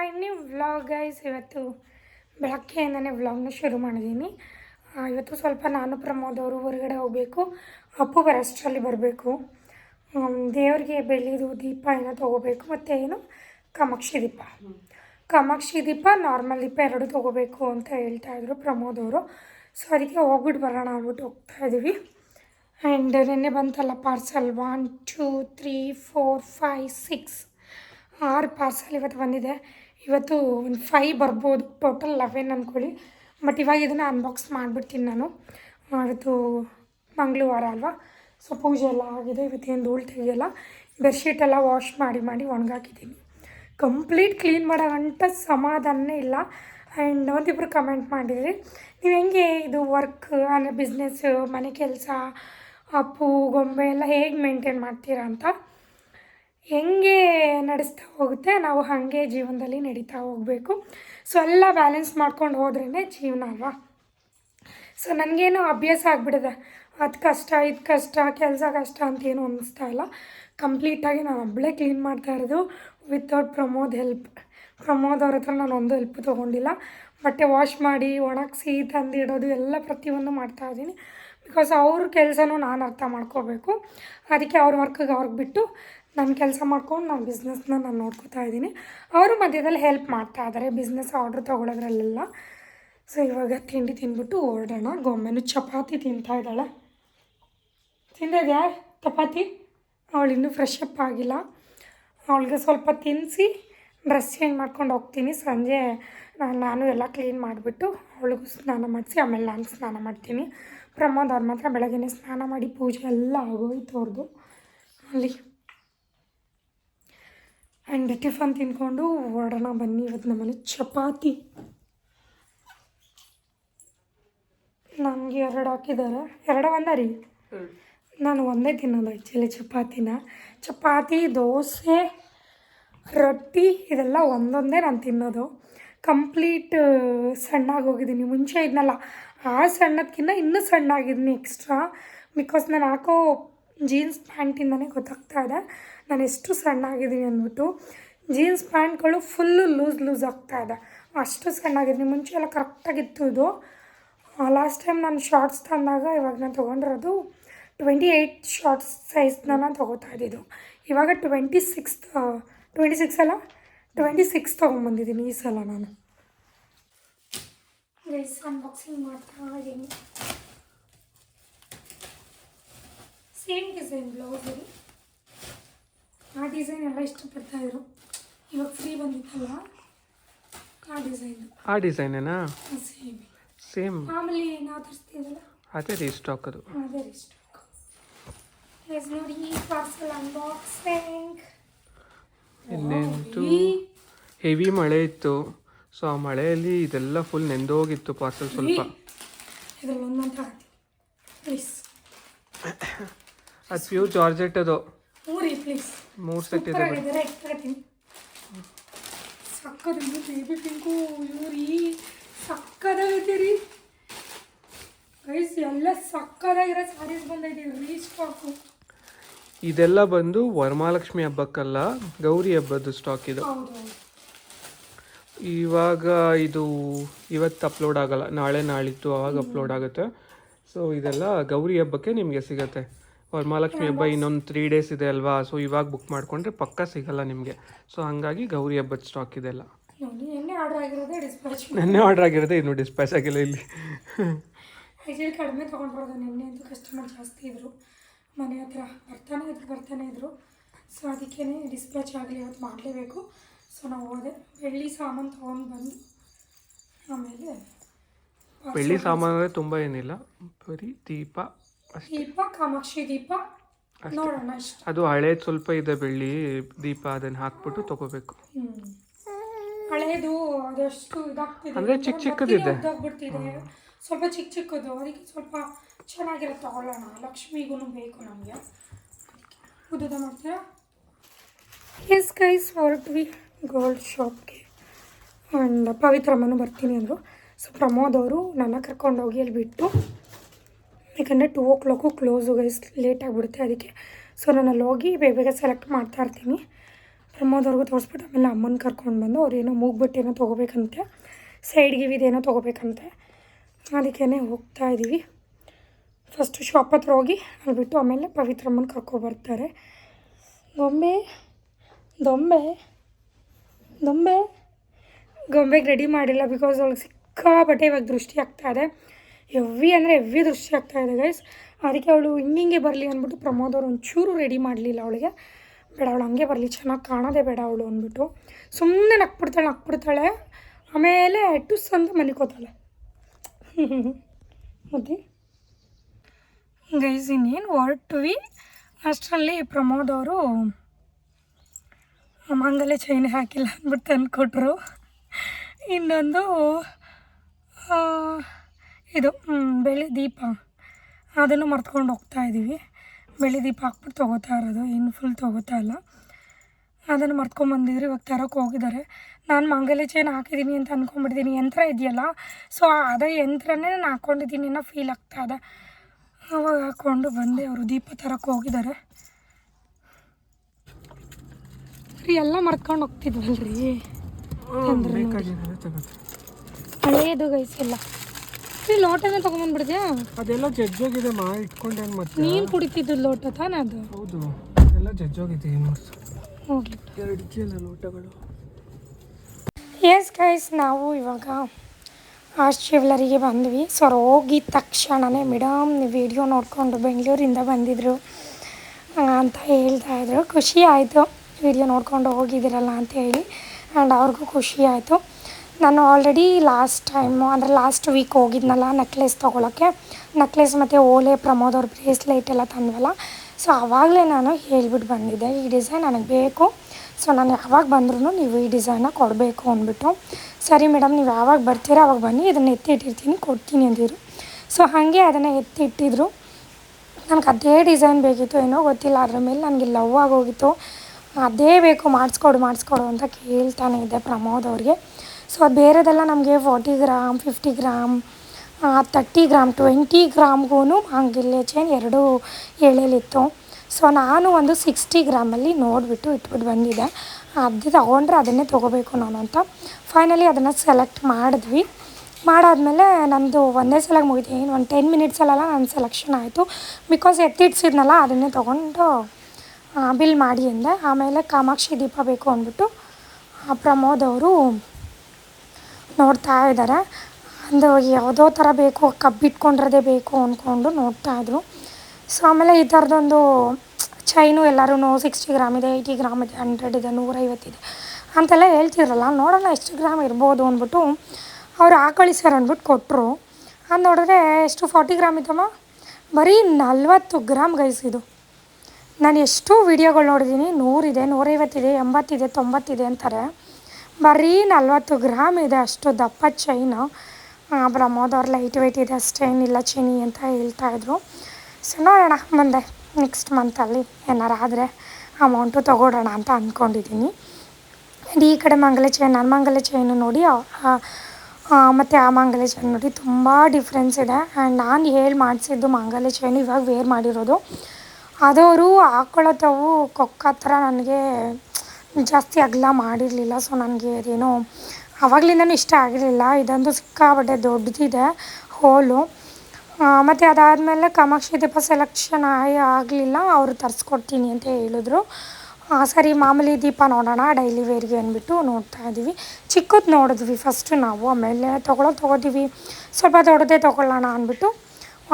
My new vlog guys ಇವತ್ತು ಬೆಳಗ್ಗೆಯಿಂದನೇ ವ್ಲಾಗ್ನ ಶುರು ಮಾಡಿದ್ದೀನಿ. ಇವತ್ತು ಸ್ವಲ್ಪ ನಾನು ಪ್ರಮೋದ್ ಅವರು ಹೊರಗಡೆ ಹೋಗಬೇಕು. ಅಪ್ಪು ಬರೋಷ್ಟರಲ್ಲಿ ಬರಬೇಕು. ದೇವರಿಗೆ ಬೆಳ್ಳಿದು ದೀಪ ಏನೋ ತೊಗೋಬೇಕು. ಮತ್ತು ಏನು? ಕಾಮಾಕ್ಷಿ ದೀಪ. ಕಾಮಾಕ್ಷಿ ದೀಪ ನಾರ್ಮಲ್ ದೀಪ ಎರಡು ತೊಗೋಬೇಕು ಅಂತ ಹೇಳ್ತಾ ಇದ್ರು ಪ್ರಮೋದ್ ಅವರು. ಸೊ ಅದಕ್ಕೆ ಹೋಗ್ಬಿಟ್ಟು ಬರೋಣ ಅಂದ್ಬಿಟ್ಟು ಇದ್ದೀವಿ. ಆ್ಯಂಡ್ ನಿನ್ನೆ ಬಂತಲ್ಲ parcel one two three four five six ಆರು ಪಾರ್ಸಲ್ ಇವತ್ತು ಬಂದಿದೆ. ಇವತ್ತು ಒಂದು ಫೈ ಬರ್ಬೋದು ಟೋಟಲ್ ಲೆವೆನ್ ಅಂದ್ಕೊಳ್ಳಿ ಬಟ್ ಇವಾಗ ಇದನ್ನು ಅನ್ಬಾಕ್ಸ್ ಮಾಡಿಬಿಡ್ತೀನಿ ನಾನು. ಇವತ್ತು ಮಂಗಳವಾರ ಅಲ್ವಾ? ಸೊ ಪೂಜೆ ಎಲ್ಲ ಆಗಿದೆ. ಇವತ್ತೇನು ಧೂಳು ತೆಗಿಯಲ್ಲ. ಬೆಡ್ಶೀಟ್ ಎಲ್ಲ ವಾಶ್ ಮಾಡಿ ಮಾಡಿ ಒಣಗಾಕಿದ್ದೀನಿ. ಕಂಪ್ಲೀಟ್ ಕ್ಲೀನ್ ಮಾಡೋ ಅಂಟ ಸಮಾಧಾನನೇ ಇಲ್ಲ. ಆ್ಯಂಡ್ ಒಂದಿಬ್ಬರು ಕಮೆಂಟ್ ಮಾಡಿದ್ರಿ. ನೀವು ಹೆಂಗೆ ಇದು ವರ್ಕ್ ಅಂದರೆ ಬಿಸ್ನೆಸ್ಸು ಮನೆ ಕೆಲಸ, ಅಪ್ಪು, ಗೊಂಬೆ ಎಲ್ಲ ಹೇಗೆ ಮೇಂಟೈನ್ ಮಾಡ್ತೀರಾ ಅಂತ? ಹೆಂಗೆ ನಡೆಸ್ತಾ ಹೋಗುತ್ತೆ, ನಾವು ಹಾಗೆ ಜೀವನದಲ್ಲಿ ನಡೀತಾ ಹೋಗಬೇಕು. ಸೊ ಎಲ್ಲ ಬ್ಯಾಲೆನ್ಸ್ ಮಾಡ್ಕೊಂಡು ಹೋದ್ರೇ ಜೀವನ ಸೊ ನನಗೇನು ಅಭ್ಯಾಸ ಆಗಿಬಿಡಿದೆ, ಅದು ಕಷ್ಟ, ಇದು ಕಷ್ಟ, ಕೆಲಸ ಕಷ್ಟ ಅಂತ ಏನು ಅನ್ನಿಸ್ತಾ ಇಲ್ಲ. ಕಂಪ್ಲೀಟಾಗಿ ನಾನು ಒಬ್ಬಳೇ ಕ್ಲೀನ್ ಮಾಡ್ತಾ ಇರೋದು ವಿತೌಟ್ ಪ್ರಮೋದ್ ಹೆಲ್ಪ್ ಪ್ರಮೋದ್ ಅವ್ರ ಹತ್ರ ನಾನು ಒಂದು ಹೆಲ್ಪ್ ತೊಗೊಂಡಿಲ್ಲ. ಬಟ್ಟೆ ವಾಶ್ ಮಾಡಿ ಒಣಗಿಸಿ ತಂದಿಡೋದು ಎಲ್ಲ ಪ್ರತಿಯೊಂದು ಮಾಡ್ತಾ ಇದ್ದೀನಿ. ಬಿಕಾಸ್ ಅವ್ರ ಕೆಲಸನೂ ನಾನು ಅರ್ಥ ಮಾಡ್ಕೋಬೇಕು. ಅದಕ್ಕೆ ಅವ್ರ ವರ್ಕಿಗೆ ಅವ್ರಿಗೆ ಬಿಟ್ಟು ನನ್ನ ಕೆಲಸ ಮಾಡ್ಕೊಂಡು ನಾನು ಬಿಸ್ನೆಸ್ನ ನಾನು ನೋಡ್ಕೋತಾ ಇದ್ದೀನಿ. ಅವರು ಮಧ್ಯದಲ್ಲಿ ಹೆಲ್ಪ್ ಮಾಡ್ತಾ ಇದ್ದಾರೆ. Business order ತೊಗೊಳೋದ್ರಲ್ಲೆಲ್ಲ. ಸೊ ಇವಾಗ ತಿಂಡಿ ತಿಂದ್ಬಿಟ್ಟು ಓಡೋಣ ಗೊಮ್ಮೆನೂ ಚಪಾತಿ ತಿಂತಾ ಇದ್ದಾಳೆ. ತಿಂದಿದ್ಯಾ ಚಪಾತಿ? ಅವಳು ಇನ್ನೂ ಫ್ರೆಶ್ ಅಪ್ ಆಗಿಲ್ಲ. ಅವಳಿಗೆ ಸ್ವಲ್ಪ ತಿನ್ನಿಸಿ ಡ್ರೆಸ್ ಚೇಂಜ್ ಮಾಡ್ಕೊಂಡು ಹೋಗ್ತೀನಿ. ಸಂಜೆ ನಾನು ನಾನು ಎಲ್ಲ ಕ್ಲೀನ್ ಮಾಡಿಬಿಟ್ಟು ಅವಳಿಗೂ ಸ್ನಾನ ಮಾಡಿಸಿ, ಆಮೇಲೆ ನಾನು ಸ್ನಾನ ಮಾಡ್ತೀನಿ. ಪ್ರಮೋದ್ ಅವ್ರ ಮಾತ್ರ ಬೆಳಗ್ಗೆ ಸ್ನಾನ ಮಾಡಿ ಪೂಜೆ ಎಲ್ಲ ಆಗೋಯ್ತು ಅವ್ರದ್ದು ಅಲ್ಲಿ ಆ್ಯಂಡ್ ಟಿಫನ್ ತಿಂದ್ಕೊಂಡು ಹೊರಡೋಣ ಬನ್ನಿ ಇವತ್ತು ನಮ್ಮಲ್ಲಿ ಚಪಾತಿ. ನನಗೆ ಎರಡು ಹಾಕಿದ್ದಾರೆ. ಎರಡ ಒಂದ ರೀ? ನಾನು ಒಂದೇ ತಿನ್ನೋದು ಆ್ಯಕ್ಚುಲಿ ಚಪಾತಿನ. ಚಪಾತಿ ದೋಸೆ ರೊಟ್ಟಿ ಇದೆಲ್ಲ ಒಂದೊಂದೇ ನಾನು ತಿನ್ನೋದು. ಕಂಪ್ಲೀಟ್ ಸಣ್ಣಾಗಿ ಹೋಗಿದ್ದೀನಿ. ಮುಂಚೆ ಇದ್ನಲ್ಲ ಆ ಸಣ್ಣದಕ್ಕಿಂತ ಇನ್ನೂ ಸಣ್ಣ ಆಗಿದ್ದೀನಿ ಎಕ್ಸ್ಟ್ರಾ ಬಿಕಾಸ್ ನಾನು ಹಾಕೋ ಜೀನ್ಸ್ ಪ್ಯಾಂಟಿಂದನೇ ಗೊತ್ತಾಗ್ತಾ ಇದೆ. ನಾನು ಎಷ್ಟು ಸಣ್ಣಾಗಿದ್ದೀನಿ ಅಂದ್ಬಿಟ್ಟು ಜೀನ್ಸ್ ಪ್ಯಾಂಟ್ಗಳು ಫುಲ್ಲು ಲೂಸ್ ಲೂಸ್ ಆಗ್ತಾ ಇದೆ. ಅಷ್ಟು ಸಣ್ಣ ಆಗಿದ್ದೀನಿ ಮುಂಚೆ ಎಲ್ಲ ಕರೆಕ್ಟಾಗಿತ್ತು ಇದು. ಲಾಸ್ಟ್ ಟೈಮ್ ನಾನು ಶಾರ್ಟ್ಸ್ ತಂದಾಗ ಇವಾಗ ನಾನು ತೊಗೊಂಡಿರೋದು ಟ್ವೆಂಟಿ ಏಯ್ಟ್ ಶಾರ್ಟ್ಸ್ ಸೈಜ್ನ ನಾನು ತೊಗೋತಾ ಇದ್ದಿದ್ದು ಇವಾಗ ಟ್ವೆಂಟಿ ಸಿಕ್ಸ್ ಟ್ವೆಂಟಿ ಸಿಕ್ಸ್ ಅಲ್ಲ? ಟ್ವೆಂಟಿ ಸಿಕ್ಸ್ ತೊಗೊಂಬಂದಿದ್ದೀನಿ ಈ ಸಲ ನಾನು. ಅನ್ಬಾಕ್ಸಿಂಗ್ ಮಾಡ್ತಾ ಇದ್ದೀನಿ. ಸೇಮ್ ಡಿಸೈನ್ ಬ್ಲೌಸ್ ಆ ಡಿಸೈನ್ ಎಲ್ಲ ಇಷ್ಟಪಡ್ತಾಯಿದ್ರು ಇವಾಗ ಫ್ರೀ ಬಂದಿತ್ತಲ್ಲ ಆ ಡಿಸೈನ್ ಆ ಡಿಸೈನೇನಾ ಸೇಮ್ ಸೇಮ್ ಮಾಮೂಲಿ ನಾವು ತರಿಸ್ತೀವಲ್ಲ? ಅದೇ ರೀಸ್ಟಾಕ್ ಅದು. ಅದೇ ಸ್ಟಾಕ್ ಎಸ್ ನೋಡಿ ಈ ಪಾರ್ಸಲ್ ಅನ್ಬಾಕ್ಸಿಂಗ್ ಇನ್ನೆಂಟು ಹೆವಿ ಮಳೆ ಇತ್ತು. ಸೊ ಆ ಮಳೆಯಲ್ಲಿ ಇದೆಲ್ಲ ಫುಲ್ ನೆಂದೋಗಿತ್ತು ಪಾರ್ಸಲ್ ಸ್ವಲ್ಪ. ಇದರಲ್ಲಿ ಒಂದೊಂದು ಪ್ಲೀಸ್ ಅದು ಪ್ಯೂರ್ ಜಾರ್ಜೆಟ್ ಅದು. ಪ್ಲೀಸ್ ಮೂರು ಸೆಟ್ ಇದೆ ಸಕ್ಕದಿಂದ ಬೇಬಿ ಪಿಂಕು ಇವ್ರಿ. ಸಕ್ಕದಾಗೈತೆ ರೀ. ಗೈಸ್ ಎಲ್ಲ ಸಕ್ಕದಾಗಿರೋ ಸ್ಯಾರೀಸ್ ಬಂದೈತೆ ರೀ ಸ್ಟಾಕು ಇದೆಲ್ಲ ಬಂದು ವರಮಹಾಲಕ್ಷ್ಮಿ ಹಬ್ಬಕ್ಕಲ್ಲ ಗೌರಿ ಹಬ್ಬದ ಸ್ಟಾಕ್ ಇದು. ಇವಾಗ ಇದು ಇವತ್ತು ಅಪ್ಲೋಡ್ ಆಗಲ್ಲ ನಾಳೆ ನಾಳಿತ್ತು ಆವಾಗ ಅಪ್ಲೋಡ್ ಆಗುತ್ತೆ. ಸೊ ಇದೆಲ್ಲ ಗೌರಿ ಹಬ್ಬಕ್ಕೆ ನಿಮಗೆ ಸಿಗತ್ತೆ. ವರಮಹಾಲಕ್ಷ್ಮಿ ಹಬ್ಬ ಇನ್ನೊಂದು ತ್ರೀ ಡೇಸ್ ಇದೆ ಅಲ್ವಾ? ಸೊ ಇವಾಗ ಬುಕ್ ಮಾಡ್ಕೊಂಡ್ರೆ ಪಕ್ಕ ಸಿಗಲ್ಲ ನಿಮಗೆ. ಸೊ ಹಾಗಾಗಿ ಗೌರಿ ಹಬ್ಬದ ಸ್ಟಾಕ್ ಇದೆಲ್ಲ. ನೆನ್ನೆ ಆರ್ಡರ್ ಆಗಿರೋದೇ ಇನ್ನು ಡಿಸ್ಪ್ಯಾಚ್ ಆಗಿಲ್ಲ ಇಲ್ಲಿ. ಆ್ಯಕ್ಚುಲಿ ಕಡಿಮೆ ತೊಗೊಂಡಿರೋದು ನಿನ್ನೆ ಅಂತೂ ಕಸ್ಟಮರ್ ಜಾಸ್ತಿ ಇದ್ದರು ಮನೆ ಹತ್ರ ಬರ್ತಾನೆ ಇದ್ರು ಬರ್ತಾನೆ ಇದ್ದರು ಸೊ ಅದಕ್ಕೇ ಡಿಸ್ಪ್ಯಾಚ್ ಆಗಲಿ ಇವತ್ತು ಮಾಡಲೇಬೇಕು. ಸೊ ನಾವು ಹೋದೆ ಬೆಳ್ಳಿ ಸಾಮಾನು ತೊಗೊಂಡು ಬಂದು ಆಮೇಲೆ ಬೆಳ್ಳಿ ಸಾಮಾನು ತುಂಬ ಏನಿಲ್ಲ. ಬರೀ ದೀಪ ದೀಪ ಕಾಮಾಕ್ಷಿ ದೀಪ? ನೋಡೋಣ ಅಷ್ಟೇ ಅದು ಹಳೇದು ಸ್ವಲ್ಪ ಇದೆ ಬೆಳ್ಳಿ ದೀಪ ಅದನ್ನ ಹಾಕ್ಬಿಟ್ಟು ತಗೋಬೇಕು. ಹಳೆದು ಅದಷ್ಟು ಇದಾಗ್ತಿದೆ. ಅಂದ್ರೆ ಚಿಕ್ಕ ಚಿಕ್ಕದಿದೆ. ಸ್ವಲ್ಪ ಚಿಕ್ಕ ಚಿಕ್ಕದು ಅದಕ್ಕೆ ಸ್ವಲ್ಪ ಚೆನ್ನಾಗಿರೋ ತಗೊಳ್ಳೋಣ. ಲಕ್ಷ್ಮಿಗೂ ಬೇಕು ನಮಗೆ. ಉದ್ದ ಮಾಡ್ತೀರಾ? ಎಸ್ ಗೈಸ್ ಹೊರಟ್ವಿ ಗೋಲ್ಡ್ ಶಾಪ್ಗೆ ಆ್ಯಂಡ್ ಪವಿತ್ರಮ್ಮನೂ ಬರ್ತೀನಿ ಅಂದರು. ಸೊ ಪ್ರಮೋದ್ ಅವರು ನನ್ನ ಕರ್ಕೊಂಡೋಗಿ ಅಲ್ಲಿ ಬಿಟ್ಟು ಯಾಕಂದರೆ two o'clock close guys late ಆಗಿಬಿಡುತ್ತೆ ಅದಕ್ಕೆ. ಸೊ ನಾನು ಅಲ್ಲಿ ಹೋಗಿ ಬೇಗ ಬೇಗ ಸೆಲೆಕ್ಟ್ ಮಾಡ್ತಾ ಇರ್ತೀನಿ. ಪ್ರಮೋದವ್ರಿಗೂ ತೋರಿಸ್ಬಿಟ್ಟು ಆಮೇಲೆ ಅಮ್ಮನ ಕರ್ಕೊಂಡು ಬಂದು ಅವ್ರು ಏನೋ ಮೂಗ್ಬಿಟ್ಟು ಏನೋ ತೊಗೋಬೇಕಂತೆ ಸೈಡ್ಗೆ ಇದೇನೋ ತೊಗೋಬೇಕಂತೆ. ಅದಕ್ಕೇ ಹೋಗ್ತಾ ಇದ್ದೀವಿ ಫಸ್ಟು ಶಾಪ್ ಹತ್ರ ಹೋಗಿ ಅಲ್ಲಿ ಬಿಟ್ಟು ಆಮೇಲೆ ಪವಿತ್ರಮ್ಮನ ಕರ್ಕೊಬರ್ತಾರೆ ಗೊಂಬೆ ದೊಂಬೆ ದೊಂಬೆ ಗೊಂಬೆಗೆ ರೆಡಿ ಮಾಡಿಲ್ಲ ಬಿಕಾಸ್ ಅವ್ಳಿಗೆ ಸಿಕ್ಕಾಪಟ್ಟೆ ಇವಾಗ ದೃಷ್ಟಿ ಆಗ್ತಾ ಇದೆ. ಎವ್ವಿ ಅಂದರೆ ಎವ್ವಿ ದೃಷ್ಟಿ ಆಗ್ತಾ ಇದೆ ಗೈಸ್ ಅದಕ್ಕೆ ಅವಳು ಹಿಂಗಿಂಗೆ ಬರಲಿ ಅಂದ್ಬಿಟ್ಟು ಪ್ರಮೋದ್ ಅವ್ರು ಒಂಚೂರು ರೆಡಿ ಮಾಡಲಿಲ್ಲ ಅವಳಿಗೆ. ಬೇಡ, ಅವಳು ಹಂಗೆ ಬರಲಿ, ಚೆನ್ನಾಗಿ ಕಾಣೋದೇ ಬೇಡ ಅವಳು ಅಂದ್ಬಿಟ್ಟು. ಸುಮ್ಮನೆ ನಕ್ಬಿಡ್ತಾಳೆ ನಕ್ಬಿಡ್ತಾಳೆ ಆಮೇಲೆ ಟುಸ್ ಅಂತ ಮಲಿಕೋತಾಳೆ. ಮತ್ತೆ? ಗೈಸ್ ಇನ್ನೇನು ಹೊರಟ್ವಿ ಅಷ್ಟರಲ್ಲಿ ಪ್ರಮೋದ್ ಅವರು ಮಂಗಲ ಚೈನ್ ಹಾಕಿಲ್ಲ ಅಂದ್ಬಿಟ್ಟು ತಂದುಕೊಟ್ರು. ಇನ್ನೊಂದು ಇದು ಬೆಳ್ಳಿ ದೀಪ. ಅದನ್ನು ಮರ್ತ್ಕೊಂಡು ಹೋಗ್ತಾ ಇದ್ದೀವಿ ಬೆಳ್ಳಿ ದೀಪ ಹಾಕ್ಬಿಟ್ಟು ತೊಗೋತಾ ಇರೋದು. ಇನ್ನು ಫುಲ್ ತೊಗೋತಾ ಇಲ್ಲ. ಅದನ್ನು ಮರ್ತ್ಕೊಂಬಂದಿದ್ರು ಇವಾಗ ತರೋಕೆ ಹೋಗಿದ್ದಾರೆ. ನಾನು ಮಂಗಲ ಚೈನ್ ಹಾಕಿದ್ದೀನಿ ಅಂತ ಅಂದ್ಕೊಂಡ್ಬಿಟ್ಟಿದ್ದೀನಿ ಯಂತ್ರ ಇದೆಯಲ್ಲ? ಸೊ ಅದೇ ಯಂತ್ರನೇ ನಾನು ಹಾಕ್ಕೊಂಡಿದ್ದೀನಿ ಅನ್ನೋ ಫೀಲ್ ಆಗ್ತಾ ಇದೆ. ಅವಾಗ ಹಾಕ್ಕೊಂಡು ಬಂದೆ ಅವರು. ದೀಪ ತರಕ್ಕೆ ಹೋಗಿದ್ದಾರೆ. ರೀ ಎಲ್ಲ ಮರ್ಕೊಂಡು ಹೋಗ್ತಿದ್ವಲ್ರಿ? ಹಳೆಯದು ಗೈಸ್ ಎಲ್ಲ. ರೀ ಲೋಟನೇ ತಗೊಂಬಂದ್ಬಿಡ್ದ್ಯಾ ಅದೆಲ್ಲ ಜಜ್ಜೋಗಿದೆ ಮಾ ಇಟ್ಕೊಂಡೇನು ಮತ್ತೆ? ನೀನು ಕುಡಿತಿದ್ದು ಲೋಟ ತಾನೇ ಅದು? ಹೌದು ಎಲ್ಲ ಜಜ್ಜೋಗಿದೆ ಏನು ಎರಡು ಚೀಲ ಲೋಟಗಳು? ಎಸ್ ಗೈಸ್ ನಾವು ಇವಾಗ ಆ ಶಿವ್ಲರಿಗೆ ಬಂದ್ವಿ. ಸೊ ಅವ್ರು ಹೋಗಿದ ತಕ್ಷಣವೇ ಮೇಡಮ್ ನೀವು ವಿಡಿಯೋ ನೋಡಿಕೊಂಡು ಬೆಂಗಳೂರಿಂದ ಬಂದಿದ್ರು ಅಂತ ಹೇಳ್ತಾ ಇದ್ರು. ಖುಷಿ ಆಯಿತು. ವಿಡಿಯೋ ನೋಡ್ಕೊಂಡು ಹೋಗಿದ್ದೀರಲ್ಲ ಅಂತ ಹೇಳಿ. ಆ್ಯಂಡ್ ಅವ್ರಿಗೂ ಖುಷಿ ಆಯಿತು. ನಾನು ಆಲ್ರೆಡಿ ಲಾಸ್ಟ್ ಟೈಮು ಅಂದರೆ ಲಾಸ್ಟ್ ವೀಕ್ ಹೋಗಿದ್ನಲ್ಲ ನೆಕ್ಲೆಸ್ ತೊಗೊಳಕ್ಕೆ. ನೆಕ್ಲೆಸ್ ಮತ್ತು ಓಲೆ, ಪ್ರಮೋದ್ ಅವ್ರ ಬ್ರೇಸ್ಲೈಟ್ ಎಲ್ಲ ತಂದ್ವಲ್ಲ. ಸೊ ಆವಾಗಲೇ ನಾನು ಹೇಳ್ಬಿಟ್ಟು ಬಂದಿದ್ದೆ, ಈ ಡಿಸೈನ್ ನನಗೆ ಬೇಕು. ಸೊ ನಾನು ಯಾವಾಗ ಬಂದ್ರೂ ನೀವು ಈ ಡಿಸೈನ್ನ ಕೊಡಬೇಕು ಅಂದ್ಬಿಟ್ಟು. ಸರಿ ಮೇಡಮ್ ನೀವು ಯಾವಾಗ ಬರ್ತೀರಾ ಅವಾಗ ಬನ್ನಿ, ಇದನ್ನು ಎತ್ತಿಟ್ಟಿರ್ತೀನಿ, ಕೊಡ್ತೀನಿ ಅಂದಿದ್ರು. ಸೊ ಹಾಗೆ ಅದನ್ನು ಎತ್ತಿಟ್ಟಿದ್ರು. ನನಗೆ ಅದೇ ಡಿಸೈನ್ ಬೇಕಿತ್ತು ಏನೋ ಗೊತ್ತಿಲ್ಲ, ಅದ್ರ ಮೇಲೆ ನನಗೆ ಲವ್ ಆಗೋಗಿತ್ತು ಅದೇ ಬೇಕು, ಮಾಡಿಸ್ಕೊಡು ಮಾಡಿಸ್ಕೊಡು ಅಂತ ಕೇಳ್ತಾನೆ ಇದ್ದೆ ಪ್ರಮೋದ್ ಅವ್ರಿಗೆ. ಸೊ ಬೇರೆದೆಲ್ಲ ನಮಗೆ forty gram fifty gram thirty gram twenty ಗ್ರಾಮ್ಗೂ ಹಂಗಿಲ್ಲ ಚೈನ್ ಎರಡು ಎಳೆಲಿತ್ತು ಸೊ ನಾನು ಒಂದು ಸಿಕ್ಸ್ಟಿ ಗ್ರಾಮಲ್ಲಿ ನೋಡಿಬಿಟ್ಟು ಇಟ್ಬಿಟ್ಟು ಬಂದಿದ್ದೆ. ಅದು ತೊಗೊಂಡ್ರೆ ಅದನ್ನೇ ತೊಗೋಬೇಕು ನಾನು ಅಂತ. ಫೈನಲಿ ಅದನ್ನು ಸೆಲೆಕ್ಟ್ ಮಾಡಿದ್ವಿ. ಮಾಡಾದಮೇಲೆ ನಂದು ಒಂದೇ ಸಲ ಮುಗಿತು. ಏನು ಒಂದು ಟೆನ್ ಮಿನಿಟ್ಸಲ್ಲೆಲ್ಲ ನನ್ನ ಸೆಲೆಕ್ಷನ್ ಆಯಿತು. ಬಿಕಾಸ್ ಎತ್ತಿಡ್ಸಿದ್ನಲ್ಲ ಅದನ್ನೇ ತೊಗೊಂಡು ಬಿಲ್ ಮಾಡಿ ಅಂದೆ. ಆಮೇಲೆ ಕಾಮಾಕ್ಷಿ ದೀಪ ಬೇಕು ಅಂದ್ಬಿಟ್ಟು ಪ್ರಮೋದ್ ಅವರು ನೋಡ್ತಾ ಇದ್ದಾರೆ. ಅಂದು ಯಾವುದೋ ಥರ ಬೇಕು, ಕಬ್ಬಿಟ್ಕೊಂಡಿರೋದೇ ಬೇಕು ಅಂದ್ಕೊಂಡು ನೋಡ್ತಾಯಿದ್ರು ಸೊ ಆಮೇಲೆ ಈ ಥರದೊಂದು ಚೈನು ಎಲ್ಲರೂ ಸಿಕ್ಸ್ಟಿ ಗ್ರಾಮ್ ಇದೆ ಏಯ್ಟಿ ಗ್ರಾಮ್ ಇದೆ ಹಂಡ್ರೆಡ್ ಇದೆ ನೂರೈವತ್ತಿದೆ ಅಂತೆಲ್ಲ ಹೇಳ್ತಿರಲ್ಲ ನೋಡೋಣ ಎಷ್ಟು ಗ್ರಾಮ್ ಇರ್ಬೋದು ಅಂದ್ಬಿಟ್ಟು ಅವ್ರು ಹಾಕೊಳ್ಳಿ ಸರ್ ಅಂದ್ಬಿಟ್ಟು ಕೊಟ್ಟರು ಅದು ನೋಡಿದ್ರೆ ಎಷ್ಟು ಫಾರ್ಟಿ ಗ್ರಾಮ್ ಇತ್ತಮ್ಮ ಬರೀ ನಲ್ವತ್ತು ಗ್ರಾಮ್ ಗೈಸ್ ಇದು. ನಾನು ಎಷ್ಟು ವೀಡಿಯೋಗಳು ನೋಡಿದ್ದೀನಿ ನೂರಿದೆ ನೂರೈವತ್ತಿದೆ ಎಂಬತ್ತಿದೆ ತೊಂಬತ್ತಿದೆ ಅಂತಾರೆ. ಬರೀ ನಲ್ವತ್ತು ಗ್ರಾಮ್ ಇದೆ, ಅಷ್ಟು ದಪ್ಪ ಚೈನು ಪ್ರಮೋದ್ ಅವ್ರು ಲೈಟ್ ವೆಯ್ಟ್ ಇದೆ ಅಷ್ಟೇನಿಲ್ಲ ಚಿನಿ ಅಂತ ಹೇಳ್ತಾಯಿದ್ರು ಸೊ ನೋಡೋಣ ಮುಂದೆ ನೆಕ್ಸ್ಟ್ ಮಂತಲ್ಲಿ ಏನಾರು ಆದರೆ ಅಮೌಂಟು ತೊಗೊಡೋಣ ಅಂತ ಅಂದ್ಕೊಂಡಿದ್ದೀನಿ ಆ್ಯಂಡ್ ಈ ಕಡೆ ಮಂಗಲ ಚೈನ್ ನನ್ನ ಮಂಗಲ ಚೈನು ನೋಡಿ ಮತ್ತು ಆ ಮಂಗಲ ಚೈನ್ ನೋಡಿ ತುಂಬ ಡಿಫ್ರೆನ್ಸ್ ಇದೆ. ಆ್ಯಂಡ್ ನಾನು ಹೇಳಿ ಮಾಡಿಸಿದ್ದು ಮಂಗಲ ಚೈನ್ ಇವಾಗ ವೇರ್ ಮಾಡಿರೋದು. ಅದವರು ಹಾಕ್ಕೊಳ್ಳೋತವು ಕೊಕ್ಕ ಥರ ನನಗೆ ಜಾಸ್ತಿ ಅಗಲ ಮಾಡಿರಲಿಲ್ಲ. ಸೊ ನನಗೆ ಅದೇನೋ ಆವಾಗಲಿಂದನೂ ಇಷ್ಟ ಆಗಿರಲಿಲ್ಲ. ಇದೊಂದು ಸಿಕ್ಕಾಪಟ್ಟೆ ದೊಡ್ಡದಿದೆ ಹೋಲು ಮತ್ತು ಅದಾದಮೇಲೆ ಕಾಮಾಕ್ಷಿ ದೀಪ ಸೆಲೆಕ್ಷನ್ ಆಗಿ ಆಗಲಿಲ್ಲ. ಅವರು ತರಿಸ್ಕೊಡ್ತೀನಿ ಅಂತ ಹೇಳಿದ್ರು. ಸರಿ, ಮಾಮೂಲಿ ದೀಪ ನೋಡೋಣ ಡೈಲಿ ವೇರ್ಗೆ ಅಂದ್ಬಿಟ್ಟು ನೋಡ್ತಾ ಇದ್ದೀವಿ. ಚಿಕ್ಕದು ನೋಡಿದ್ವಿ ಫಸ್ಟು ನಾವು, ಆಮೇಲೆ ತೊಗೊಳೋದು ತೊಗೋತೀವಿ ಸ್ವಲ್ಪ ದೊಡ್ಡದೇ ತೊಗೊಳ್ಳೋಣ ಅಂದ್ಬಿಟ್ಟು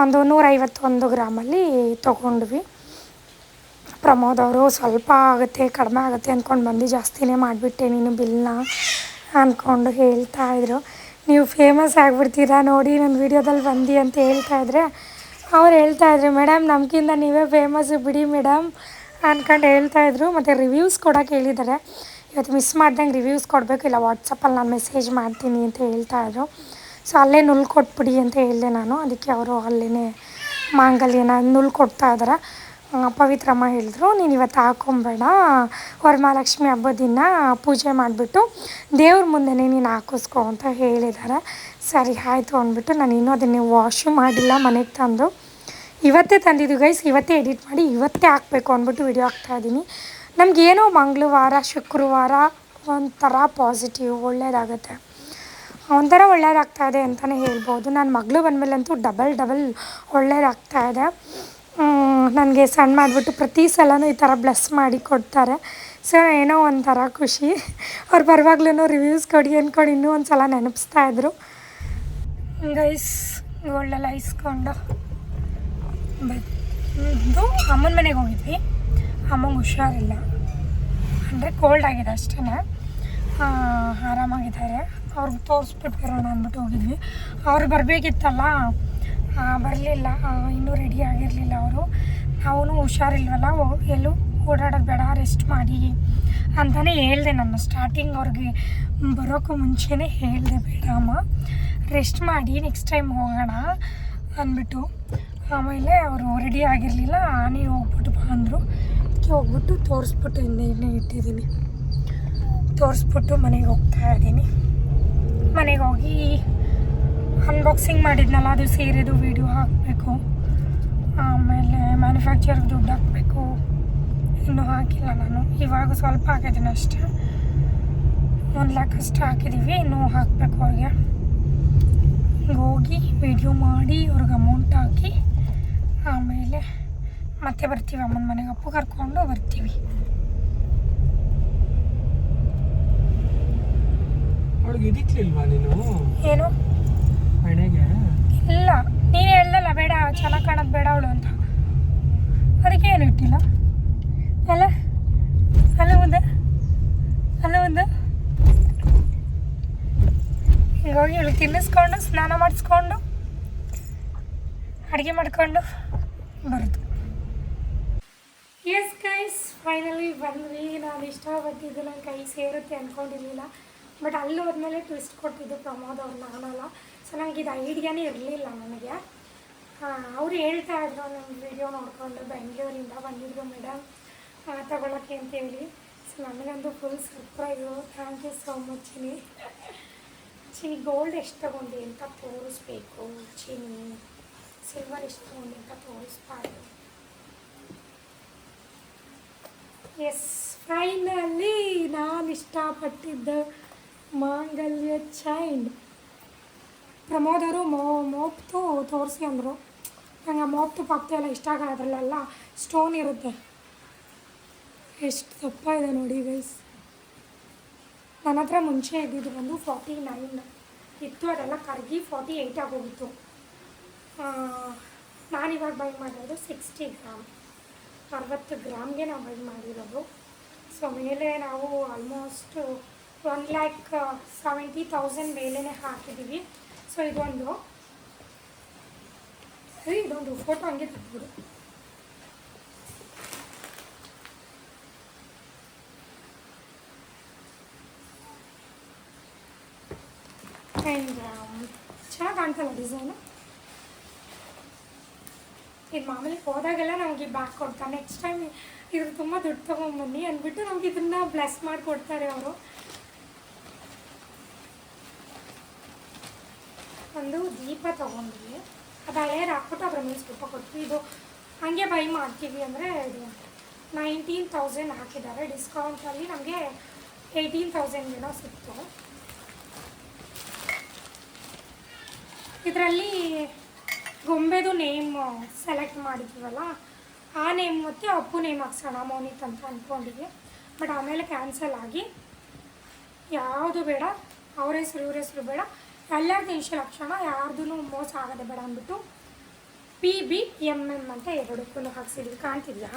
ಒಂದು ನೂರೈವತ್ತೊಂದು ಗ್ರಾಮಲ್ಲಿ ತೊಗೊಂಡ್ವಿ. ಪ್ರಮೋದ್ ಅವರು ಸ್ವಲ್ಪ ಆಗುತ್ತೆ, ಕಡಿಮೆ ಆಗುತ್ತೆ ಅಂದ್ಕೊಂಡು ಬಂದು ಜಾಸ್ತಿನೇ ಮಾಡಿಬಿಟ್ಟೆ ನೀನು ಬಿಲ್ನ ಅಂದ್ಕೊಂಡು ಹೇಳ್ತಾ ಇದ್ರು. ನೀವು ಫೇಮಸ್ ಆಗಿಬಿಡ್ತೀರಾ ನೋಡಿ ನನ್ನ ವೀಡಿಯೋದಲ್ಲಿ ಬಂದು ಅಂತ ಹೇಳ್ತಾ ಇದ್ರೆ, ಅವ್ರು ಹೇಳ್ತಾ ಇದ್ರು ಮೇಡಮ್ ನಮಗಿಂತ ನೀವೇ ಫೇಮಸ್ ಬಿಡಿ ಮೇಡಮ್ ಅಂದ್ಕೊಂಡು ಹೇಳ್ತಾ ಇದ್ರು. ಮತ್ತು ರಿವ್ಯೂಸ್ ಕೊಡೋಕೆ ಹೇಳಿದ್ದಾರೆ. ಇವತ್ತು ಮಿಸ್ ಮಾಡ್ದಂಗೆ ರಿವ್ಯೂಸ್ ಕೊಡಬೇಕು, ಇಲ್ಲ ವಾಟ್ಸಪ್ಪಲ್ಲಿ ನಾನು ಮೆಸೇಜ್ ಮಾಡ್ತೀನಿ ಅಂತ ಹೇಳ್ತಾ ಇದ್ರು. ಸೊ ಅಲ್ಲೇ ನುಲ್ ಕೊಟ್ಬಿಡಿ ಅಂತ ಹೇಳಿದೆ ನಾನು. ಅದಕ್ಕೆ ಅವರು ಅಲ್ಲೇ ಮಾಂಗಲ್ಯನ ನುಲ್ ಕೊಡ್ತಾ ಇದ್ದಾರೆ ಪವಿತ್ರಮ್ಮ ಹೇಳಿದ್ರು, ನೀನು ಇವತ್ತು ಹಾಕೊಂಬೇಡ. ವರಮಹಾಲಕ್ಷ್ಮಿ ಹಬ್ಬದ ದಿನ ಪೂಜೆ ಮಾಡಿಬಿಟ್ಟು ದೇವ್ರ ಮುಂದೆನೇ ನೀನು ಹಾಕಿಸ್ಕೊ ಅಂತ ಹೇಳಿದ್ದಾರೆ ಸರಿ, ಆಯಿತು ಅಂದ್ಬಿಟ್ಟು ನಾನು ಇನ್ನೂ ಅದನ್ನು ವಾಶು ಮಾಡಿಲ್ಲ, ಮನೆಗೆ ತಂದು. ಇವತ್ತೇ ತಂದಿದ್ದು ಗೈಸ್ ಇವತ್ತೇ ಎಡಿಟ್ ಮಾಡಿ ಇವತ್ತೇ ಹಾಕಬೇಕು ಅಂದ್ಬಿಟ್ಟು ವಿಡಿಯೋ ಹಾಕ್ತಾಯಿದ್ದೀನಿ ನಮಗೇನೋ ಮಂಗಳವಾರ, ಶುಕ್ರವಾರ ಒಂಥರ ಪಾಸಿಟಿವ್ ಒಳ್ಳೆಯದಾಗುತ್ತೆ ಒಂಥರ ಒಳ್ಳೇದಾಗ್ತಾ ಇದೆ ಅಂತಲೇ ಹೇಳ್ಬೋದು. ನನ್ನ ಮಗಳು ಬಂದಮೇಲಂತೂ ಡಬಲ್ ಡಬಲ್ ಒಳ್ಳೇದಾಗ್ತಾ ಇದೆ. ನನಗೆ ಸಣ್ಣ ಮಾಡಿಬಿಟ್ಟು ಪ್ರತಿ ಸಲನೂ ಈ ಥರ ಬ್ಲೆಸ್ ಮಾಡಿ ಕೊಡ್ತಾರೆ. ಸೊ ಏನೋ ಒಂಥರ ಖುಷಿ. ಅವ್ರು ಬರುವಾಗ್ಲೂ ರಿವ್ಯೂಸ್ ಕೊಡಿ ಅಂದ್ಕೊಂಡು ಇನ್ನೂ ಒಂದು ಸಲ ನೆನಪಿಸ್ತಾ ಇದ್ರು. ಗೈಸ್ ಗೋಲ್ಡೆಲ್ಲ ಇಸ್ಕೊಂಡು. ಬಂದು ಅಮ್ಮನ ಮನೆಗೆ ಹೋಗಿದ್ವಿ. ಅಮ್ಮಂಗೆ ಹುಷಾರಿಲ್ಲ. ಅಂದರೆ ಕೋಲ್ಡ್ ಆಗಿದೆ ಅಷ್ಟೇ ಆರಾಮಾಗಿದ್ದಾರೆ. ಅವ್ರಿಗೆ ತೋರಿಸ್ಬಿಟ್ಟು ಬರೋಣ ಅಂದ್ಬಿಟ್ಟು ಹೋಗಿದ್ವಿ. ಅವ್ರು ಬರಬೇಕಿತ್ತಲ್ಲ ಬರಲಿಲ್ಲ. ಇನ್ನೂ ರೆಡಿ ಆಗಿರಲಿಲ್ಲ ಅವರು. ಅವನು ಹುಷಾರಿಲ್ವಲ್ಲ ಎಲ್ಲೂ ಓಡಾಡೋದು ಬೇಡ ರೆಸ್ಟ್ ಮಾಡಿ ಅಂತಲೇ ಹೇಳಿದೆ ನಾನು. ಸ್ಟಾರ್ಟಿಂಗ್ ಅವ್ರಿಗೆ ಬರೋಕ್ಕೂ ಮುಂಚೆನೇ ಹೇಳಿದೆ ಬೇಡ ಅಮ್ಮ ರೆಸ್ಟ್ ಮಾಡಿ ನೆಕ್ಸ್ಟ್ ಟೈಮ್ ಹೋಗೋಣ, ಅಂದ್ಬಿಟ್ಟು. ಆಮೇಲೆ ಅವರು ರೆಡಿ ಆಗಿರಲಿಲ್ಲ ನೀವು ಹೋಗ್ಬಿಟ್ಟು ಬಾ ಅಂದರು. ಅದಕ್ಕೆ ಹೋಗ್ಬಿಟ್ಟು ತೋರಿಸ್ಬಿಟ್ಟು ಹಿಂದೆ ಇನ್ನೇ ಇಟ್ಟಿದ್ದೀನಿ. ತೋರಿಸ್ಬಿಟ್ಟು ಮನೆಗೆ ಹೋಗ್ತಾ ಇದ್ದೀನಿ. ಮನೆಗೆ ಹೋಗಿ ಅನ್ಬಾಕ್ಸಿಂಗ್ ಮಾಡಿದ್ನಲ್ಲ ಅದು ಸೇರಿದು ವೀಡಿಯೋ ಹಾಕಬೇಕು. ಆಮೇಲೆ ಮ್ಯಾನುಫ್ಯಾಕ್ಚರ್ಗೆ ದುಡ್ಡು ಹಾಕಬೇಕು. ಇನ್ನೂ ಹಾಕಿಲ್ಲ ನಾನು. ಇವಾಗ ಸ್ವಲ್ಪ ಹಾಕಿದ್ದೀನಿ ಅಷ್ಟೇ. ಒಂದು ಲ್ಯಾಕ್ ಅಷ್ಟು ಹಾಕಿದ್ದೀವಿ ಇನ್ನೂ ಹಾಕಬೇಕು ಅವ್ರಿಗೆ. ಹೋಗಿ ವಿಡಿಯೋ ಮಾಡಿ ಅವ್ರಿಗೆ ಅಮೌಂಟ್ ಹಾಕಿ ಆಮೇಲೆ ಮತ್ತೆ ಬರ್ತೀವಿ ಅಮ್ಮನ ಮನೆಗೆ. ಅಪ್ಪು ಕರ್ಕೊಂಡು ಬರ್ತೀವಿ. ಏನು? ಇಲ್ಲ, ನೀನು ಹೇಳಲ್ಲ ಬೇಡ, ಚೆನ್ನಾಗಿ ಕಾಣೋದು ಬೇಡ ಅವಳು ಅಂತ. ಅದಕ್ಕೆ ಏನು ಇಟ್ಟಿಲ್ಲ? ಅಲ್ಲ ಅಲ್ಲ ಒಂದು ಅಲ್ಲ ಒಂದು ಹಿಂಗೋಗಿ ಇವಳು ತಿನ್ನಿಸ್ಕೊಂಡು, ಸ್ನಾನ ಮಾಡಿಸ್ಕೊಂಡು, ಅಡುಗೆ ಮಾಡ್ಕೊಂಡು ಬರೋದು. ಎಸ್ ಗೈಸ್ ಫೈನಲಿ ಬಂದ್ವಿ. ನಾನು ಇಷ್ಟಪಟ್ಟಿದ್ದು ನನ್ನ ಕೈ ಸೇರುತ್ತೆ ಅಂದ್ಕೊಂಡಿರಲಿಲ್ಲ ಬಟ್ ಅಲ್ಲಿ ಹೋದ್ಮೇಲೆ ಟ್ವಿಸ್ಟ್ ಕೊಟ್ಟಿದ್ದು ಪ್ರಮೋದ್ ಅವ್ರು ನಾನಲ್ಲ. ಸೊ ನನಗೆ ಇದು ಐಡಿಯಾನೇ ಇರಲಿಲ್ಲ ನನಗೆ. ಅವರು ಹೇಳ್ತಾ ಇದ್ರು ನನ್ನ ವಿಡಿಯೋ ನೋಡಿಕೊಂಡು ಬೆಂಗಳೂರಿಂದ ಬಂದಿದ್ರು ಮೇಡಮ್ ತಗೊಳಕ್ಕೆ ಅಂತೇಳಿ. ಸೊ ನನಗಂತೂ full surprise thank you so much Chini ಚಿನಿ ಗೋಲ್ಡ್ ಎಷ್ಟು ತಗೊಂಡು ಅಂತ ತೋರಿಸ್ಬೇಕು. ಚಿನಿ ಸಿಲ್ವರ್ ಎಷ್ಟು ತಗೊಂಡು ಅಂತ ತೋರಿಸ್ಬಾರ್ದು. ಎಸ್ ಫೈನಲಿ ನಾನು ಇಷ್ಟಪಟ್ಟಿದ್ದ ಮಾಂಗಲ್ಯ ಚೈನ್ ಪ್ರಮೋದ್ ಅವರು ಮೋ, ಮೋಪ್ತು ತೋರಿಸಿ ಅಂದರು. ನಂಗೆ ಆ ಮೋಪ್ತು ಪಾಪ್ತು ಎಲ್ಲ ಇಷ್ಟ ಆಗಲ್ಲ, ಅದರಲ್ಲೆಲ್ಲ ಸ್ಟೋನ್ ಇರುತ್ತೆ. ಎಷ್ಟು ದಪ್ಪ ಇದೆ ನೋಡಿ ಗೈಸ್ ನನ್ನ ಹತ್ರ ಮುಂಚೆ ಇದ್ದಿದ್ದು ಬಂದು ಫಾರ್ಟಿ ನೈನ್ ಇತ್ತು, ಅದೆಲ್ಲ ಕರಗಿ ಫಾರ್ಟಿ ಏಯ್ಟ್ ಆಗೋಗಿತ್ತು ನಾನಿವಾಗ ಬೈ ಮಾಡಿರೋದು ಸಿಕ್ಸ್ಟಿ ಗ್ರಾಮ್ ಅರವತ್ತು ಗ್ರಾಮ್ಗೆ ನಾವು ಬೈ ಮಾಡಿರೋದು. ಸೊ ಮೇಲೆ ನಾವು almost one lakh seventy thousand ಮೇಲೇ ಹಾಕಿದ್ದೀವಿ. ಸೊ ಇದೊಂದು ಸರಿ ಇದೊಂದು ಫೋಟೋ ಹಂಗೆ ತೆಗ್ಬಿಡು ಆ್ಯಂಡ್ ಚೆನ್ನಾಗಿ ಕಾಣ್ತಲ್ಲ ಡಿಸೈನು ಇದು ಮಾಮೂಲಿ ಹೋದಾಗೆಲ್ಲ ನಮಗೆ ಬ್ಯಾಗ್ ಕೊಡ್ತಾರೆ ನೆಕ್ಸ್ಟ್ ಟೈಮ್ ಇದ್ರ ತುಂಬ ದುಡ್ಡು ತೊಗೊಂಬನ್ನಿ ಅಂದ್ಬಿಟ್ಟು ನಮ್ಗೆ ಇದನ್ನ ಬ್ಲೆಸ್ ಮಾಡಿ ಕೊಡ್ತಾರೆ ಅವರು ಒಂದು ದೀಪ ತೊಗೊಂಡ್ವಿ. ಅದು ಹಳೇದು ಹಾಕ್ಬಿಟ್ಟು ಅದ್ರ ಮೇಲೆ ಸ್ವಲ್ಪ ಕೊಟ್ವಿ. ಇದು ಹಂಗೆ ಬೈ ಮಾಡ್ತೀವಿ ಅಂದರೆ ಇದು ನೈನ್ಟೀನ್ ತೌಸಂಡ್ ಹಾಕಿದ್ದಾರೆ. ಡಿಸ್ಕೌಂಟಲ್ಲಿ ನಮಗೆ ಏಯ್ಟೀನ್ ತೌಸಂಡ್ ಏನೋ ಸಿಕ್ತು. ಇದರಲ್ಲಿ ಗೊಂಬೆದು ನೇಮ್ ಸೆಲೆಕ್ಟ್ ಮಾಡಿದ್ದೀವಲ್ಲ ಆ ನೇಮ್ ಮತ್ತು ಅಪ್ಪು ನೇಮ್ ಹಾಕ್ಸೋಣ ಮೋನಿತ್ ಅಂತ ಅಂದ್ಕೊಂಡಿದ್ವಿ ಬಟ್ ಆಮೇಲೆ ಕ್ಯಾನ್ಸಲ್ ಆಗಿ, ಯಾವುದು ಬೇಡ, ಅವ್ರ ಹೆಸರು, ಇವ್ರ ಹೆಸರು ಬೇಡ ಎಲ್ಲರದ್ದು ಇನ್ಷಿಯಲ್ ಲಕ್ಷಣ ಯಾರ್ದು ಮೋಸ ಆಗದೆ ಬೇಡ ಅಂದ್ಬಿಟ್ಟು ಪಿ ಬಿ ಎಂ ಎಂ ಅಂತ ಎರಡಕ್ಕೂ ಹಾಕ್ಸಿದ್ವಿ. ಕಾಣ್ತಿದ್ಯಾ?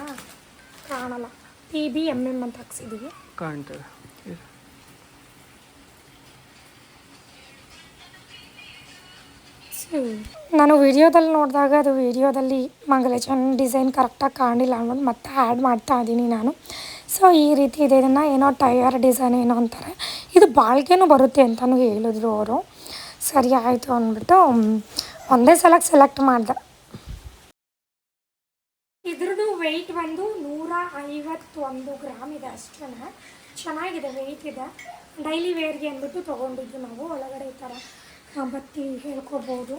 ಕಾಣಲ್ಲ. ಪಿ ಬಿ ಎಂ ಎಂ ಅಂತ ಹಾಕ್ಸಿದ್ದೀವಿ ಕಾಣ್ತದೆ. ನಾನು ವಿಡಿಯೋದಲ್ಲಿ ನೋಡಿದಾಗ ಅದು ವಿಡಿಯೋದಲ್ಲಿ ಮಂಗಲೇಶನ್ ಡಿಸೈನ್ ಕರೆಕ್ಟಾಗಿ ಕಾಣಿಲ್ಲ ಅನ್ನೋದು ಮತ್ತೆ ಆ್ಯಡ್ ಮಾಡ್ತಾ ಇದ್ದೀನಿ ನಾನು. ಸೊ ಈ ರೀತಿ ಇದೆ. ಇದನ್ನು ಏನೋ ಟೈರ್ ಡಿಸೈನ್ ಏನೋ ಅಂತಾರೆ. ಇದು ಬಾಳ್ಗೆನೂ ಬರುತ್ತೆ ಅಂತಲೂ ಹೇಳಿದ್ರು ಅವರು. ಸರಿ, ಆಯಿತು ಅಂದ್ಬಿಟ್ಟು ಒಂದೇ ಸಲ ಸೆಲೆಕ್ಟ್ ಮಾಡಿದೆ. ಇದ್ರದ್ದು ವೆಯ್ಟ್ ಬಂದು ನೂರ ಐವತ್ತೊಂದು ಗ್ರಾಮ್ ಇದೆ ಅಷ್ಟೇ ಚೆನ್ನಾಗಿದೆ ವೆಯ್ಟ್ ಇದೆ. ಡೈಲಿ ವೇರ್ಗೆ ಅಂದ್ಬಿಟ್ಟು ತೊಗೊಂಡಿದ್ದು ನಾವು. ಒಳಗಡೆ ಈ ಥರ ಬತ್ತಿ ಹೇಳ್ಕೊಬೋದು.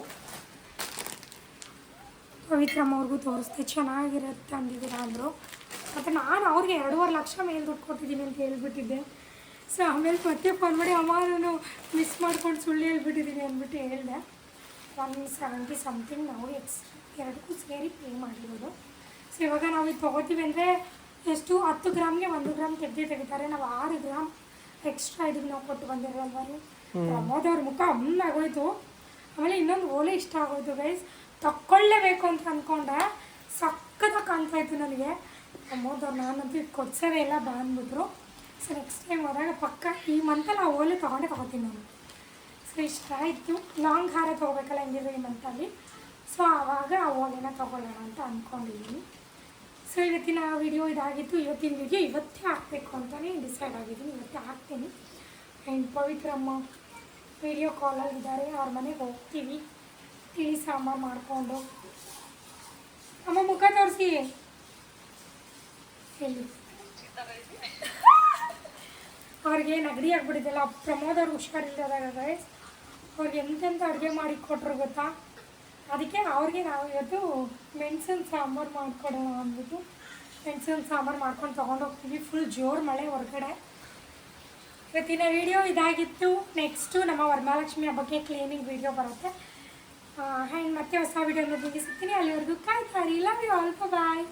ಪವಿತ್ರಮ್ಮ ಅವ್ರಿಗೂ ತೋರಿಸ್ತೆ ಚೆನ್ನಾಗಿರುತ್ತೆ ಅಂದಿದ್ದೀರಾ ಅಂದರು. ಮತ್ತು ನಾನು ಅವ್ರಿಗೆ ಎರಡೂವರೆ ಲಕ್ಷ ಮೇಲೆ ದುಡ್ಡು ಕೊಟ್ಟಿದ್ದೀನಿ ಅಂತ ಹೇಳ್ಬಿಟ್ಟಿದ್ದೆ. ಸೊ ಆಮೇಲೆ ಮತ್ತೆ ಫೋನ್ ಮಾಡಿ ಅಮ್ಮ ನಾನು ಮಿಸ್ ಮಾಡ್ಕೊಂಡು ಸುಳ್ಳು ಹೇಳ್ಬಿಟ್ಟಿದ್ದೀನಿ ಅಂದ್ಬಿಟ್ಟು ಹೇಳಿದೆ. ಒನ್ ಸೆವೆಂಟಿ ಸಮಥಿಂಗ್ ನಾವು ಎಕ್ಸ್ಟ್ರಾ ಎರಡಕ್ಕೂ ಸೇರಿ ಪೇ ಮಾಡಿರೋದು ಸೊ ಇವಾಗ ನಾವು ಇದು ತೊಗೋತೀವಿ ಅಂದರೆ ಎಷ್ಟು? ಹತ್ತು ಗ್ರಾಮ್ಗೆ ಒಂದು ಗ್ರಾಮ್ ತೆಗ್ದೇ ತೆಗಿತಾರೆ. ನಾವು ಆರು ಗ್ರಾಮ್ ಎಕ್ಸ್ಟ್ರಾ ಇದಕ್ಕೆ ನಾವು ಕೊಟ್ಟು ಬಂದಿರೋಲ್ವ ಪ್ರಮೋದವ್ರ ಮುಖ ಅವ್ರ ಮುಖ ಆಗೋಯ್ತು. ಆಮೇಲೆ ಇನ್ನೊಂದು ಓಲೆ ಇಷ್ಟ ಆಗೋಯ್ತು ಗೈಸ್ ತಕ್ಕೊಳ್ಳೇಬೇಕು ಅಂತ ಅಂದ್ಕೊಂಡೆ ಸಕ್ಕತ್ತಾಗಿ ಕಾಣ್ತಾ ಇತ್ತು ನನಗೆ. ಪ್ರಮೋದ್ ಅವ್ರು ನಾನಂತೂ ಇದು ಕೊಡ್ಸೋದೇ ಇಲ್ಲ ಬಂದ್ಬಿಟ್ರು ಸೊ ನೆಕ್ಸ್ಟ್ ಟೈಮ್ ಹೋದಾಗ ಪಕ್ಕ ಈ ಮಂತಲ್ಲಿ ಆ ಓಲೆ ತೊಗೊಂಡೇ ತೊಗೋತೀನಿ ನಾನು. ಸೊ ಇಷ್ಟ ಆಯಿತು. ಲಾಂಗ್ ಹಾರ ತೊಗೋಬೇಕಲ್ಲ ಹೆಂಗಿದ್ರು ಈ ಮಂತಲ್ಲಿ ಸೊ ಆವಾಗ ಆ ಓಲೆನ ತೊಗೊಳ್ಳೋಣ ಅಂತ ಅಂದ್ಕೊಂಡಿದ್ದೀನಿ ಸೊ ಇವತ್ತಿನ ವಿಡಿಯೋ ಇದಾಗಿತ್ತು. ಇವತ್ತಿನ ವಿಡಿಯೋ ಇವತ್ತೇ ಹಾಕಬೇಕು ಅಂತಲೇ ಡಿಸೈಡ್ ಆಗಿದ್ದೀನಿ. ಇವತ್ತೇ ಹಾಕ್ತೀನಿ. ಆ್ಯಂಡ್ ಪವಿತ್ರಮ್ಮ ವಿಡಿಯೋ ಕಾಲಲ್ಲಿ ಇದ್ದಾರೆ. ಅವ್ರ ಮನೆಗೆ ಹೋಗ್ತೀವಿ. ತಿಳಿ ಸಾಂಬಾರು ಮಾಡಿಕೊಂಡು. ಅಮ್ಮ ಮುಖ ತೋರಿಸಿ. ಹೇಳಿ. ಅವ್ರಿಗೆ ನೆಗಡಿ ಆಗ್ಬಿಟ್ಟಿದ್ದಲ್ಲ ಪ್ರಮೋದ್ ಅವ್ರು ಹುಷಾರಿಲ್ಲದಾಗ ಗೈಸ್ ಅವ್ರಿಗೆ ಎಂತೆಂಥ ಅಡುಗೆ ಮಾಡಿ ಕೊಟ್ಟರು ಗೊತ್ತಾ? ಅದಕ್ಕೆ ಅವ್ರಿಗೆ ನಾವು ಇವತ್ತು ಮೆಣಸಿನ ಸಾಂಬಾರು ಮಾಡಿಕೊಡೋಣ ಅಂದ್ಬಿಟ್ಟು ಮೆಣಸಿನ ಸಾಂಬಾರು ಮಾಡ್ಕೊಂಡು ತೊಗೊಂಡೋಗ್ತೀವಿ ಫುಲ್ ಜೋರು ಮಳೆ ಹೊರಗಡೆ. ಇವತ್ತಿನ ವೀಡಿಯೋ ಇದಾಗಿತ್ತು. ನೆಕ್ಸ್ಟು ನಮ್ಮ ವರಮಹಾಲಕ್ಷ್ಮಿ ಹಬ್ಬಕ್ಕೆ ಕ್ಲೀನಿಂಗ್ ವೀಡಿಯೋ ಬರುತ್ತೆ. ಆ್ಯಂಡ್ ಮತ್ತೆ ಹೊಸ ವೀಡಿಯೋನ ಸಿಗ್ತೀನಿ. ಅಲ್ಲಿವರೆಗೂ ಕಾಯ್ತಾರೆ ಲವ್ ಯು ಆಲ್ ಬಾಯ್